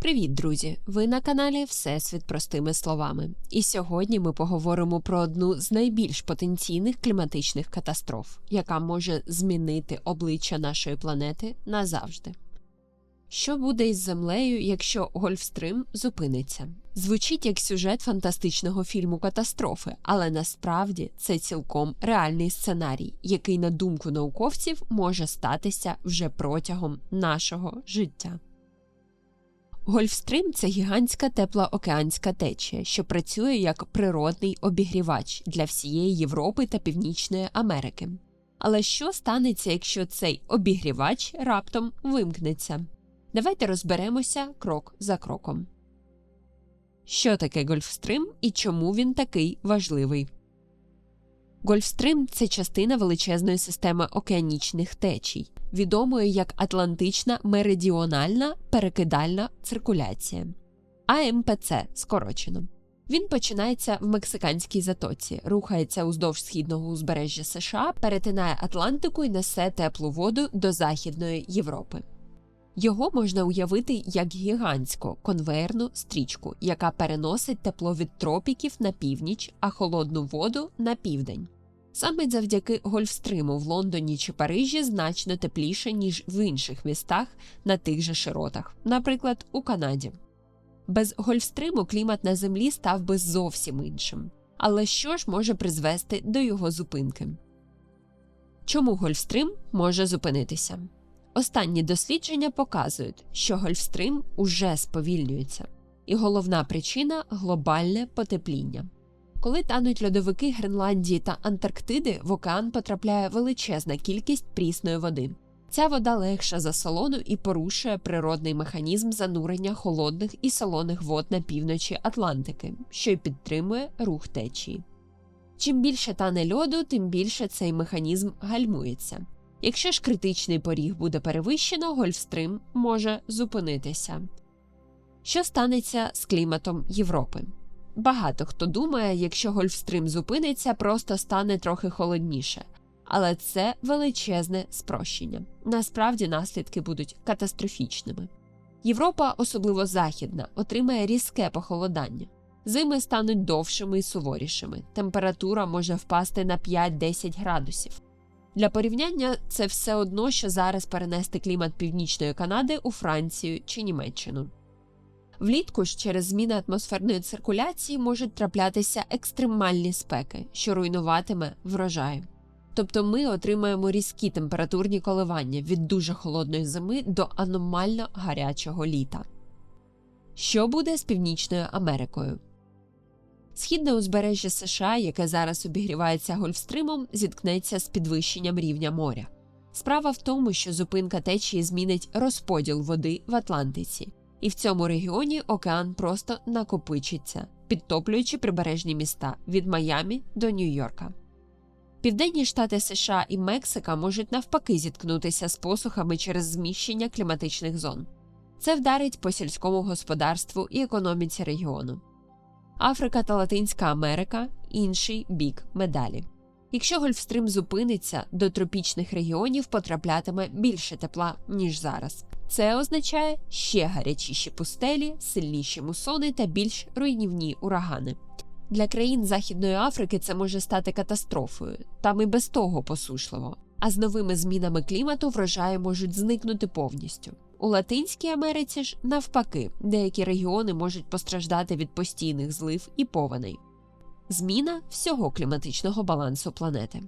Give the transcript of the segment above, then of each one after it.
Привіт, друзі! Ви на каналі Всесвіт простими словами. І сьогодні ми поговоримо про одну з найбільш потенційних кліматичних катастроф, яка може змінити обличчя нашої планети назавжди. Що буде із землею, якщо Гольфстрим зупиниться? Звучить як сюжет фантастичного фільму катастрофи, але насправді це цілком реальний сценарій, який, на думку науковців, може статися вже протягом нашого життя. Гольфстрим це гігантська тепла океанська течія, що працює як природний обігрівач для всієї Європи та Північної Америки. Але що станеться, якщо цей обігрівач раптом вимкнеться? Давайте розберемося крок за кроком. Що таке Гольфстрим і чому він такий важливий? Гольфстрим це частина величезної системи океанічних течій, відомої як Атлантична меридіональна перекидальна циркуляція АМПЦ скорочено. Він починається в Мексиканській затоці, рухається уздовж східного узбережжя США, перетинає Атлантику і несе теплу воду до Західної Європи. Його можна уявити як гігантську конвейерну стрічку, яка переносить тепло від тропіків на північ, а холодну воду на південь. Саме завдяки Гольфстриму в Лондоні чи Парижі значно тепліше, ніж в інших містах на тих же широтах, наприклад, у Канаді. Без Гольфстриму клімат на землі став би зовсім іншим. Але що ж може призвести до його зупинки? Чому Гольфстрим може зупинитися? Останні дослідження показують, що Гольфстрим уже сповільнюється, і головна причина глобальне потепління. Коли тануть льодовики Гренландії та Антарктиди, в океан потрапляє величезна кількість прісної води. Ця вода легша за солону і порушує природний механізм занурення холодних і солоних вод на півночі Атлантики, що й підтримує рух течії. Чим більше тане льоду, тим більше цей механізм гальмується. Якщо ж критичний поріг буде перевищено, Гольфстрим може зупинитися. Що станеться з кліматом Європи? Багато хто думає, якщо Гольфстрим зупиниться, просто стане трохи холодніше. Але це величезне спрощення. Насправді наслідки будуть катастрофічними. Європа, особливо західна, отримає різке похолодання. Зими стануть довшими і суворішими. Температура може впасти на 5-10 градусів. Для порівняння це все одно, що зараз перенести клімат Північної Канади у Францію чи Німеччину. Влітку ж через зміни атмосферної циркуляції можуть траплятися екстремальні спеки, що руйнуватиме врожай. Тобто ми отримаємо різкі температурні коливання від дуже холодної зими до аномально гарячого літа. Що буде з Північною Америкою? Східне узбережжя США, яке зараз обігрівається Гольфстримом, зіткнеться з підвищенням рівня моря. Справа в тому, що зупинка течії змінить розподіл води в Атлантиці, і в цьому регіоні океан просто накопичиться, підтоплюючи прибережні міста від Майамі до Нью-Йорка. Південні штати США і Мексика можуть навпаки зіткнутися з посухами через зміщення кліматичних зон. Це вдарить по сільському господарству і економіці регіону. Африка та Латинська Америка інший бік медалі. Якщо Гольфстрим зупиниться, до тропічних регіонів потраплятиме більше тепла, ніж зараз. Це означає ще гарячіші пустелі, сильніші мусони та більш руйнівні урагани. Для країн Західної Африки це може стати катастрофою, там і без того посушливо. А з новими змінами клімату врожаї можуть зникнути повністю. У Латинській Америці ж, навпаки, деякі регіони можуть постраждати від постійних злив і повеней. Зміна всього кліматичного балансу планети.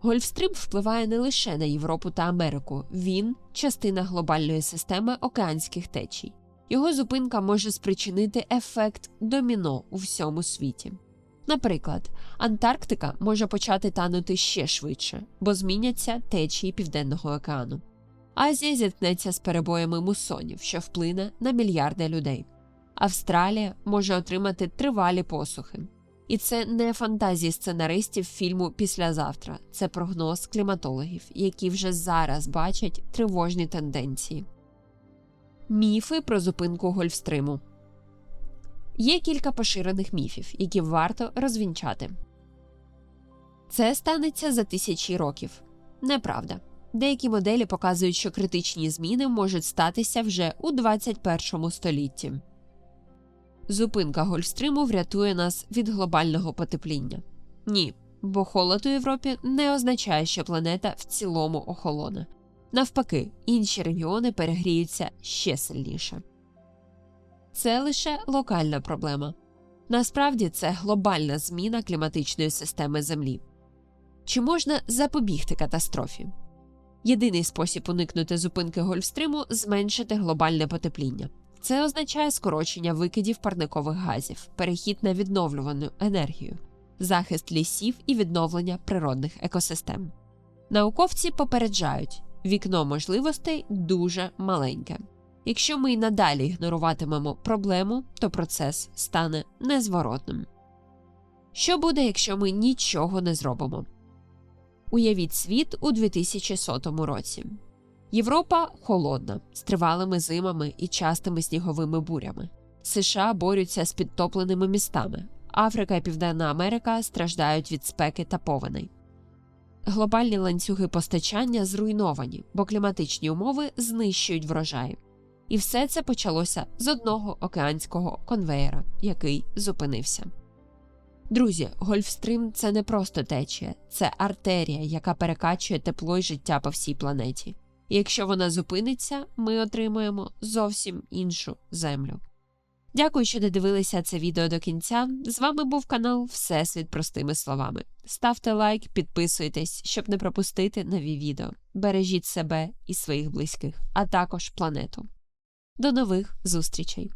Гольфстрим впливає не лише на Європу та Америку, він частина глобальної системи океанських течій. Його зупинка може спричинити ефект доміно у всьому світі. Наприклад, Антарктика може почати танути ще швидше, бо зміняться течії Південного океану. Азія зіткнеться з перебоями мусонів, що вплине на мільярди людей. Австралія може отримати тривалі посухи. І це не фантазії сценаристів фільму Післязавтра, це прогноз кліматологів, які вже зараз бачать тривожні тенденції. Міфи про зупинку Гольфстриму є кілька поширених міфів, які варто розвінчати. Це станеться за тисячі років. Неправда. Деякі моделі показують, що критичні зміни можуть статися вже у 21 столітті. Зупинка Гольфстриму врятує нас від глобального потепління. Ні, бо холод у Європі не означає, що планета в цілому охолоне. Навпаки, інші регіони перегріються ще сильніше. Це лише локальна проблема. Насправді це глобальна зміна кліматичної системи Землі. Чи можна запобігти катастрофі? Єдиний спосіб уникнути зупинки Гольфстриму зменшити глобальне потепління. Це означає скорочення викидів парникових газів, перехід на відновлювану енергію, захист лісів і відновлення природних екосистем. Науковці попереджають, вікно можливостей дуже маленьке. Якщо ми й надалі ігноруватимемо проблему, то процес стане незворотним. Що буде, якщо ми нічого не зробимо? Уявіть світ у 2100 році. Європа холодна, з тривалими зимами і частими сніговими бурями. США борються з підтопленими містами. Африка і Південна Америка страждають від спеки та повеней. Глобальні ланцюги постачання зруйновані, бо кліматичні умови знищують врожаї. І все це почалося з одного океанського конвеєра, який зупинився. Друзі, Гольфстрим це не просто течія, це артерія, яка перекачує тепло й життя по всій планеті. І якщо вона зупиниться, ми отримуємо зовсім іншу землю. Дякую, що додивилися це відео до кінця. З вами був канал Всесвіт простими словами. Ставте лайк, підписуйтесь, щоб не пропустити нові відео. Бережіть себе і своїх близьких, а також планету. До нових зустрічей!